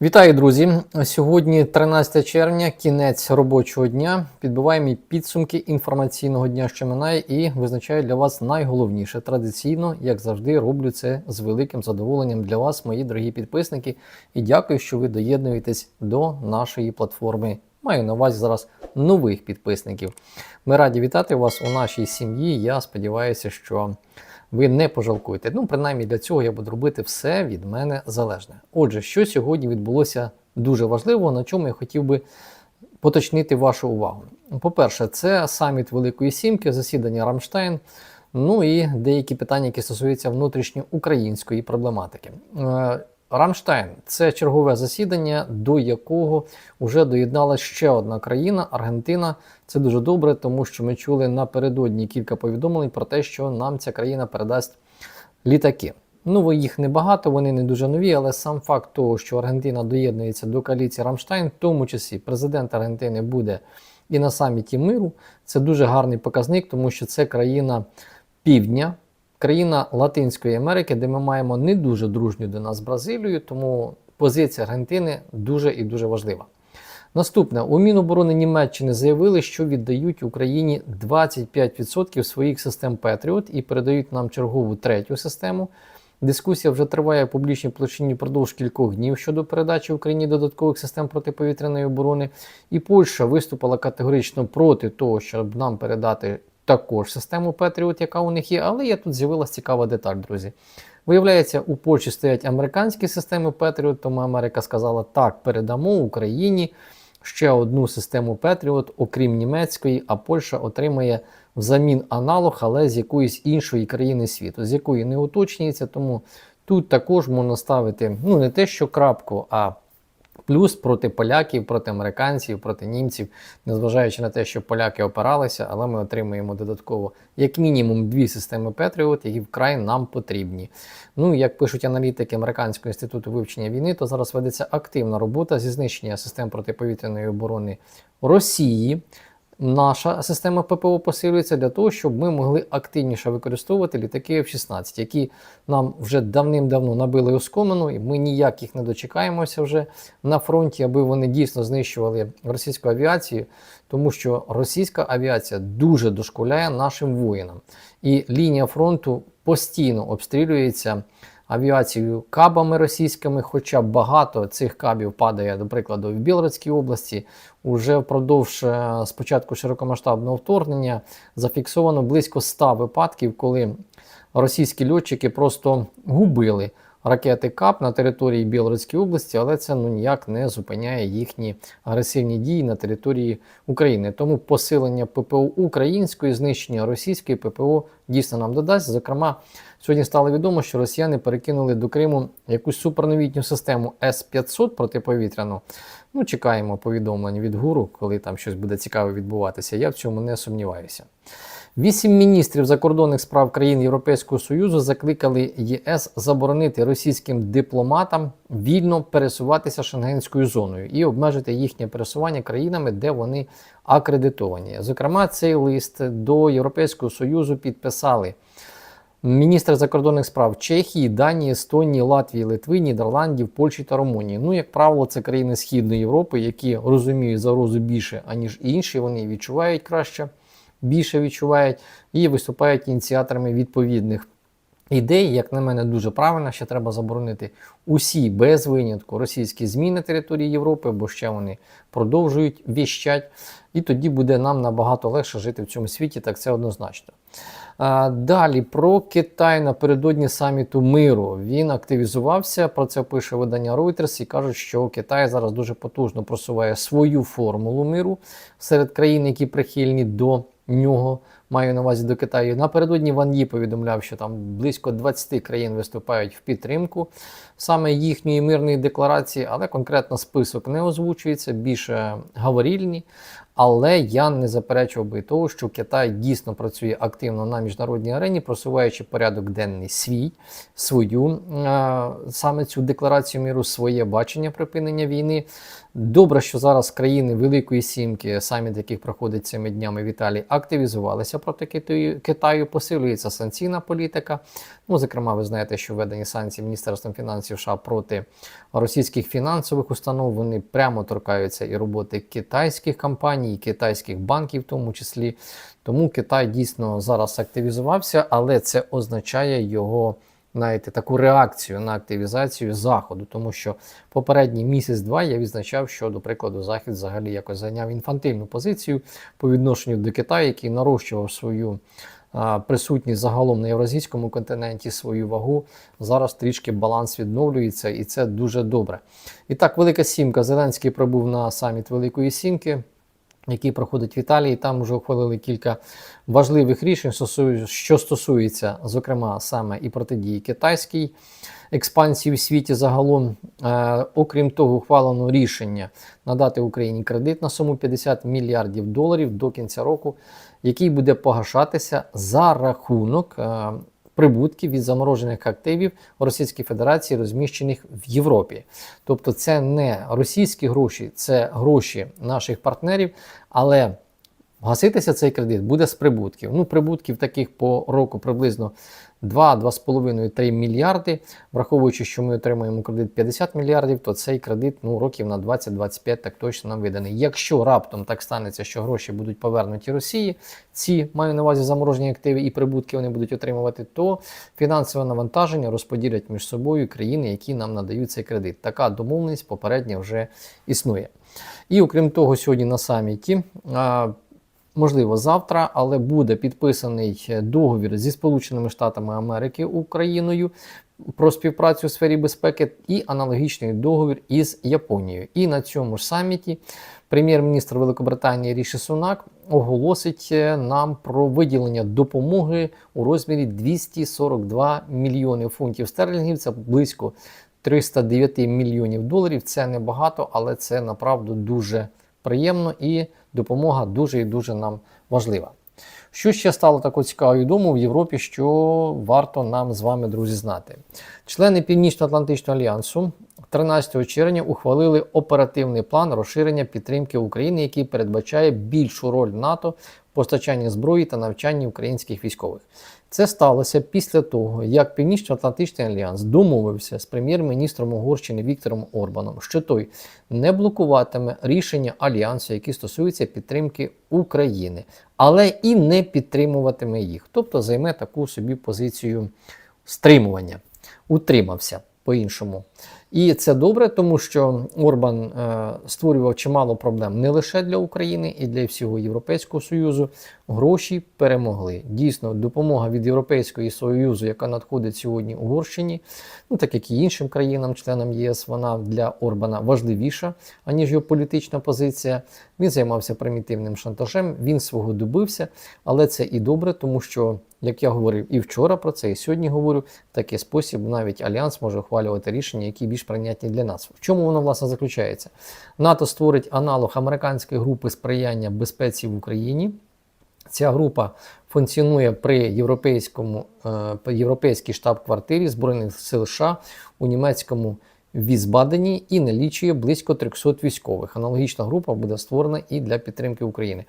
Вітаю, друзі! Сьогодні 13 червня, кінець робочого дня. Підбиваємо підсумки інформаційного дня, що минає, і визначаю для вас найголовніше. Традиційно, як завжди, роблю це з великим задоволенням для вас, мої дорогі підписники. І дякую, що ви доєднуєтесь до нашої платформи. Маю на увазі зараз нових підписників. Ми раді вітати вас у нашій сім'ї. Я сподіваюся, що ви не пожалкуєте. Ну, принаймні для цього я буду робити все від мене залежне. Отже, що сьогодні відбулося дуже важливо, на чому я хотів би поточнити вашу увагу. По-перше, це саміт Великої Сімки, засідання Рамштайн. Ну і деякі питання, які стосуються внутрішньоукраїнської проблематики. Рамштайн це чергове засідання, до якого вже доєдналася ще одна країна Аргентина. Це дуже добре, тому що ми чули напередодні кілька повідомлень про те, що нам ця країна передасть літаки. Ну, їх небагато, вони не дуже нові, але сам факт того, що Аргентина доєднується до коаліції Рамштайн, в тому числі президент Аргентини буде і на саміті миру, це дуже гарний показник, тому що це країна півдня країна Латинської Америки, де ми маємо не дуже дружню до нас Бразилію, тому позиція Аргентини дуже і дуже важлива. Наступне у Міноборони Німеччини заявили, що віддають Україні 25% своїх систем Петріот і передають нам чергову третю систему. Дискусія вже триває в публічній площині впродовж кількох днів щодо передачі Україні додаткових систем протиповітряної оборони. І Польща виступила категорично проти того, щоб нам передати також систему Patriot, яка у них є, але є тут з'явилася цікава деталь, друзі. Виявляється, у Польщі стоять американські системи Patriot, тому Америка сказала, так, передамо Україні ще одну систему Patriot, окрім німецької, а Польща отримає взамін аналог, але з якоїсь іншої країни світу, з якої не уточнюється. Тому тут також можна ставити ну не те, що крапку, а плюс проти поляків, проти американців, проти німців, незважаючи на те, що поляки опиралися, але ми отримуємо додатково як мінімум дві системи Patriot, які вкрай нам потрібні. Ну, як пишуть аналітики Американського інституту вивчення війни, то зараз ведеться активна робота зі знищення систем протиповітряної оборони Росії наша система ППО посилюється для того, щоб ми могли активніше використовувати літаки F-16, які нам вже давним-давно набили оскомину, і ми ніяк їх не дочекаємося вже на фронті, аби вони дійсно знищували російську авіацію, тому що російська авіація дуже дошкуляє нашим воїнам. І лінія фронту постійно обстрілюється авіацією кабами російськими, хоча багато цих кабів падає, до прикладу, в Білоруській області. Уже впродовж е, спочатку широкомасштабного вторгнення зафіксовано близько 100 випадків, коли російські льотчики просто губили ракети КАП на території Білоруської області, але це ну ніяк не зупиняє їхні агресивні дії на території України. Тому посилення ППО української, знищення російської ППО дійсно нам додасть. Зокрема, сьогодні стало відомо, що росіяни перекинули до Криму якусь суперновітню систему С-500 протиповітряну. Ну, чекаємо повідомлень від гуру, коли там щось буде цікаве відбуватися. Я в цьому не сумніваюся. Вісім міністрів закордонних справ країн Європейського Союзу закликали ЄС заборонити російським дипломатам вільно пересуватися шенгенською зоною і обмежити їхнє пересування країнами, де вони акредитовані. Зокрема, цей лист до Європейського Союзу підписали. Міністр закордонних справ Чехії, Данії, Естонії, Латвії, Литви, Нідерландів, Польщі та Румунії. Ну, як правило, це країни Східної Європи, які розуміють загрозу більше, аніж інші. Вони відчувають краще більше відчувають і виступають ініціаторами відповідних ідей. Як на мене, дуже правильно, що треба заборонити усі без винятку російські змі на території Європи, бо ще вони продовжують віщать. І тоді буде нам набагато легше жити в цьому світі, так це однозначно. Далі про Китай напередодні саміту миру він активізувався. Про це пише видання Reuters і кажуть, що Китай зараз дуже потужно просуває свою формулу миру серед країн, які прихильні до нього. Маю на увазі до Китаю. Напередодні Ван Ї повідомляв, що там близько 20 країн виступають в підтримку саме їхньої мирної декларації, але конкретно список не озвучується, більше говорільні. Але я не заперечував би того, що Китай дійсно працює активно на міжнародній арені, просуваючи порядок денний свій, свою е, саме цю декларацію міру, своє бачення припинення війни. Добре, що зараз країни Великої Сімки, саміт яких проходить цими днями в Італії, активізувалися проти Китаю, Китаю, посилюється санкційна політика. Ну, зокрема, ви знаєте, що введені санкції Міністерством фінансів США проти російських фінансових установ. Вони прямо торкаються і роботи китайських компаній, і китайських банків, в тому числі. Тому Китай дійсно зараз активізувався, але це означає його знаєте, таку реакцію на активізацію заходу, тому що попередній місяць-два я відзначав, що, до прикладу, захід взагалі якось зайняв інфантильну позицію по відношенню до Китаю, який нарощував свою присутність загалом на євразійському континенті, свою вагу. Зараз трішки баланс відновлюється, і це дуже добре. І так, Велика Сімка. Зеленський пробув на саміт Великої Сімки який проходить в Італії. Там вже ухвалили кілька важливих рішень, що стосується, зокрема, саме і протидії китайській експансії в світі загалом. Е, окрім того, ухвалено рішення надати Україні кредит на суму 50 мільярдів доларів до кінця року, який буде погашатися за рахунок. Е, прибутків від заморожених активів Російської Федерації, розміщених в Європі. Тобто, це не російські гроші, це гроші наших партнерів, але гаситися цей кредит буде з прибутків. Ну, прибутків таких по року приблизно 2-2,5-3 мільярди. Враховуючи, що ми отримуємо кредит 50 мільярдів, то цей кредит ну, років на 20-25 так точно нам виданий. Якщо раптом так станеться, що гроші будуть повернуті Росії, ці маю на увазі заморожені активи і прибутки вони будуть отримувати, то фінансове навантаження розподілять між собою країни, які нам надають цей кредит. Така домовленість попередня вже існує. І окрім того, сьогодні на саміті можливо, завтра, але буде підписаний договір зі Сполученими Штатами Америки Україною про співпрацю у сфері безпеки і аналогічний договір із Японією. І на цьому ж саміті прем'єр-міністр Великобританії Ріші Сунак оголосить е, нам про виділення допомоги у розмірі 242 мільйони фунтів стерлінгів. Це близько 309 мільйонів доларів. Це небагато, але це направду дуже приємно і допомога дуже і дуже нам важлива. Що ще стало такою цікавою відомо в Європі, що варто нам з вами, друзі, знати? Члени Північно-Атлантичного альянсу 13 червня ухвалили оперативний план розширення підтримки України, який передбачає більшу роль НАТО в постачанні зброї та навчанні українських військових. Це сталося після того, як Північно-Атлантичний альянс домовився з прем'єр-міністром Угорщини Віктором Орбаном, що той не блокуватиме рішення альянсу, які стосуються підтримки України, але і не підтримуватиме їх, тобто займе таку собі позицію стримування, утримався по-іншому. І це добре, тому що Орбан е, створював чимало проблем не лише для України і для всього Європейського Союзу. Гроші перемогли. Дійсно, допомога від Європейського Союзу, яка надходить сьогодні Угорщині, ну так як і іншим країнам-членам ЄС, вона для Орбана важливіша, аніж його політична позиція. Він займався примітивним шантажем, він свого добився, але це і добре, тому що. Як я говорив і вчора про це, і сьогодні говорю, в такий спосіб навіть Альянс може ухвалювати рішення, які більш прийнятні для нас. В чому воно власне заключається? НАТО створить аналог американської групи сприяння безпеці в Україні. Ця група функціонує при європейському, е, європейській штаб-квартирі Збройних сил США у німецькому Візбадені і налічує близько 300 військових. Аналогічна група буде створена і для підтримки України.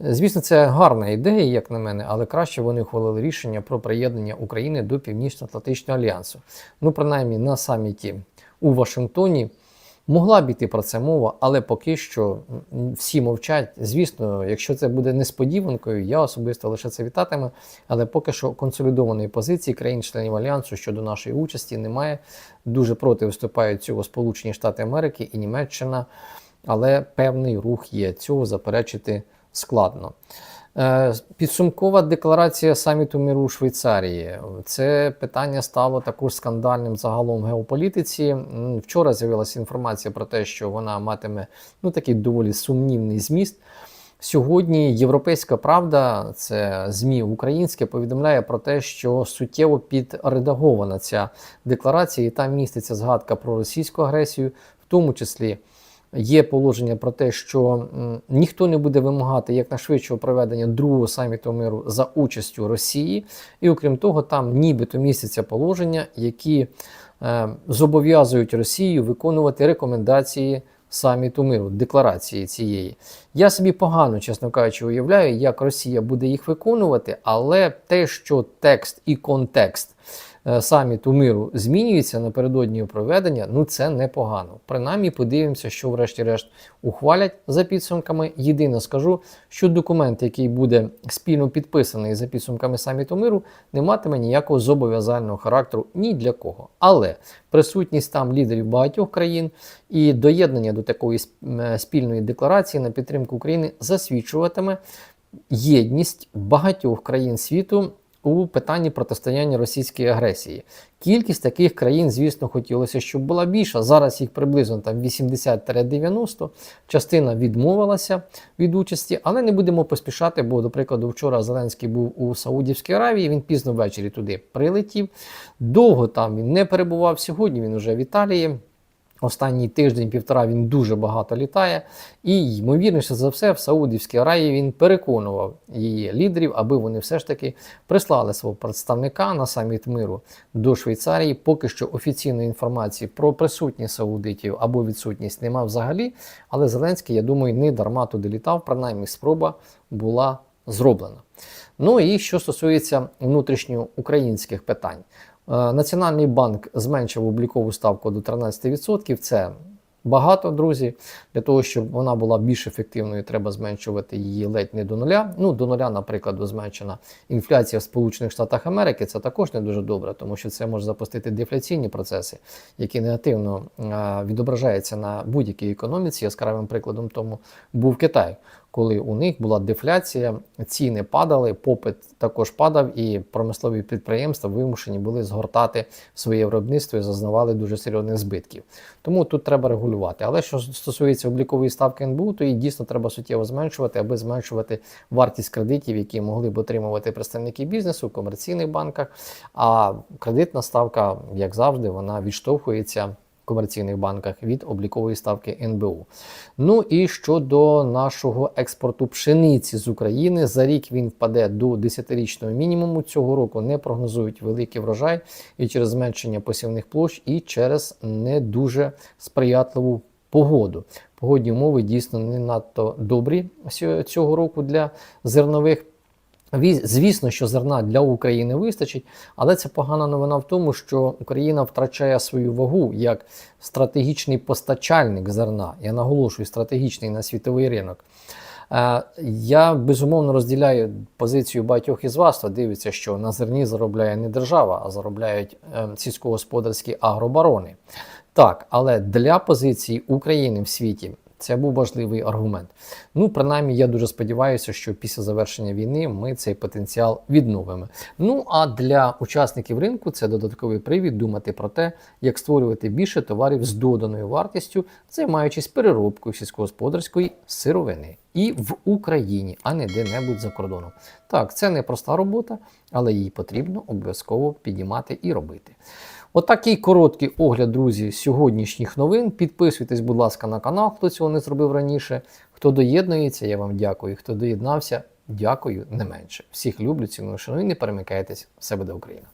Звісно, це гарна ідея, як на мене, але краще вони ухвалили рішення про приєднання України до Північно-Атлантичного альянсу. Ну, принаймні на саміті у Вашингтоні. Могла б іти про це мова, але поки що всі мовчать. Звісно, якщо це буде несподіванкою, я особисто лише це вітатиме. Але поки що консолідованої позиції країн-членів альянсу щодо нашої участі немає. Дуже проти виступають цього Сполучені Штати Америки і Німеччина, але певний рух є. Цього заперечити складно. Е, підсумкова декларація саміту миру у Швейцарії. Це питання стало також скандальним загалом в геополітиці. Вчора з'явилася інформація про те, що вона матиме ну, такий доволі сумнівний зміст. Сьогодні Європейська Правда, це ЗМІ українське, повідомляє про те, що суттєво підредагована ця декларація, і там міститься згадка про російську агресію, в тому числі Є положення про те, що ніхто не буде вимагати якнайшвидшого проведення другого саміту миру за участю Росії, і окрім того, там нібито містяться положення, які е, зобов'язують Росію виконувати рекомендації саміту миру, декларації цієї. Я собі погано, чесно кажучи, уявляю, як Росія буде їх виконувати, але те, що текст і контекст саміту миру змінюється напередодні проведення, ну це непогано. Принаймні подивимося, що врешті-решт ухвалять за підсумками. Єдине скажу, що документ, який буде спільно підписаний за підсумками саміту миру, не матиме ніякого зобов'язального характеру ні для кого. Але присутність там лідерів багатьох країн і доєднання до такої е, спільної декларації на підтримку України засвідчуватиме єдність багатьох країн світу у питанні протистояння російській агресії. Кількість таких країн, звісно, хотілося, щоб була більша. Зараз їх приблизно там 80-90. Частина відмовилася від участі, але не будемо поспішати, бо, до прикладу, вчора Зеленський був у Саудівській Аравії. Він пізно ввечері туди прилетів. Довго там він не перебував. Сьогодні він уже в Італії. Останній тиждень-півтора він дуже багато літає, і ймовірніше за все, в Саудівській Аравії він переконував її лідерів, аби вони все ж таки прислали свого представника на саміт миру до Швейцарії. Поки що офіційної інформації про присутність саудитів або відсутність нема взагалі. Але Зеленський, я думаю, не дарма туди літав, принаймні спроба була зроблена. Ну і що стосується внутрішньоукраїнських питань. Е, Національний банк зменшив облікову ставку до 13%. Це багато, друзі. Для того, щоб вона була більш ефективною, треба зменшувати її ледь не до нуля. Ну, до нуля, наприклад, зменшена інфляція в Сполучених Штатах Америки. Це також не дуже добре, тому що це може запустити дефляційні процеси, які негативно е, відображаються на будь-якій економіці. Яскравим прикладом тому був Китай коли у них була дефляція, ціни падали, попит також падав, і промислові підприємства вимушені були згортати своє виробництво і зазнавали дуже серйозних збитків. Тому тут треба регулювати. Але що стосується облікової ставки НБУ, то її дійсно треба суттєво зменшувати, аби зменшувати вартість кредитів, які могли б отримувати представники бізнесу в комерційних банках. А кредитна ставка, як завжди, вона відштовхується комерційних банках від облікової ставки НБУ. Ну і щодо нашого експорту пшениці з України, за рік він впаде до 10-річного мінімуму. Цього року не прогнозують великий врожай і через зменшення посівних площ, і через не дуже сприятливу погоду. Погодні умови дійсно не надто добрі цього року для зернових. Ві- Звісно, що зерна для України вистачить, але це погана новина в тому, що Україна втрачає свою вагу як стратегічний постачальник зерна. Я наголошую, стратегічний на світовий ринок. Е, Я безумовно розділяю позицію багатьох із вас, хто дивиться, що на зерні заробляє не держава, а заробляють е, сільськогосподарські агробарони. Так, але для позиції України в світі це був важливий аргумент. Ну, принаймні, я дуже сподіваюся, що після завершення війни ми цей потенціал відновимо. Ну а для учасників ринку це додатковий привід думати про те, як створювати більше товарів з доданою вартістю, займаючись переробкою сільськогосподарської сировини. І в Україні, а не де-небудь за кордоном. Так, це не проста робота, але її потрібно обов'язково піднімати і робити. Отакий короткий огляд, друзі, сьогоднішніх новин. Підписуйтесь, будь ласка, на канал, хто цього не зробив раніше. Хто доєднується, я вам дякую. Хто доєднався, дякую не менше. Всіх люблю, ціную, шаную, не перемикайтесь. Все буде Україна!